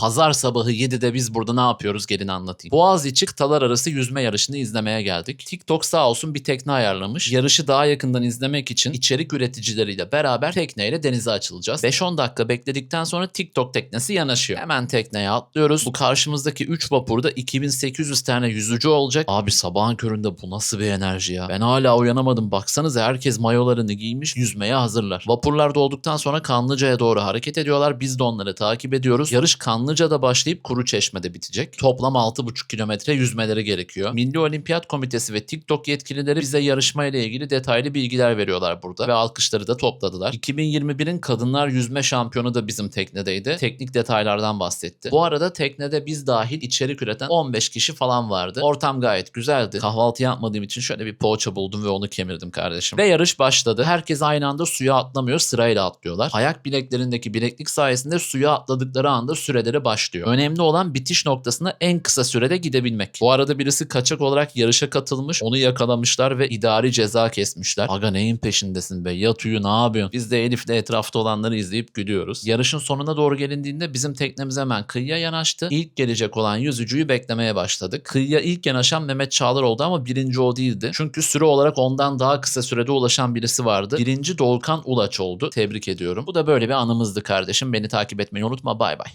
Pazar sabahı 7'de biz burada ne yapıyoruz gelin anlatayım. Boğaziçi kıtalar arası yüzme yarışını izlemeye geldik. TikTok sağ olsun bir tekne ayarlamış. Yarışı daha yakından izlemek için içerik üreticileriyle beraber tekneyle denize açılacağız. 5-10 dakika bekledikten sonra TikTok teknesi yanaşıyor. Hemen tekneye atlıyoruz. Bu karşımızdaki 3 vapurda 2800 tane yüzücü olacak. Abi sabahın köründe bu nasıl bir enerji ya. Ben hala uyanamadım. Baksanıza herkes mayolarını giymiş yüzmeye hazırlar. Vapurlar dolduktan sonra Kanlıca'ya doğru hareket ediyorlar. Biz de onları takip ediyoruz. Yarış Kanlıca'da başlayıp Kuruçeşme'de bitecek. Toplam 6,5 kilometre yüzmeleri gerekiyor. Milli Olimpiyat Komitesi ve TikTok yetkilileri bize yarışmayla ilgili detaylı bilgiler veriyorlar burada ve alkışları da topladılar. 2021'in kadınlar yüzme şampiyonu da bizim teknedeydi. Teknik detaylardan bahsetti. Bu arada teknede biz dahil içerik üreten 15 kişi falan vardı. Ortam gayet güzeldi. Kahvaltı yapmadığım için şöyle bir poğaça buldum ve onu kemirdim kardeşim. Ve yarış başladı. Herkes aynı anda suya atlamıyor sırayla atlıyorlar. Ayak bileklerindeki bileklik sayesinde suya atladıkları anda süreleri başlıyor. Önemli olan bitiş noktasına en kısa sürede gidebilmek. Bu arada birisi kaçak olarak yarışa katılmış. Onu yakalamışlar ve idari ceza kesmişler. Aga neyin peşindesin be? Yat uyu ne yapıyorsun? Biz de Elif'le etrafta olanları izleyip gülüyoruz. Yarışın sonuna doğru gelindiğinde bizim teknemiz hemen kıyıya yanaştı. İlk gelecek olan yüzücüyü beklemeye başladık. Kıyıya ilk yanaşan Mehmet Çağlar oldu ama birinci o değildi. Çünkü süre olarak ondan daha kısa sürede ulaşan birisi vardı. Birinci Dolkan Ulaç oldu. Tebrik ediyorum. Bu da böyle bir anımızdı kardeşim. Beni takip etmeyi unutma. Bay bay.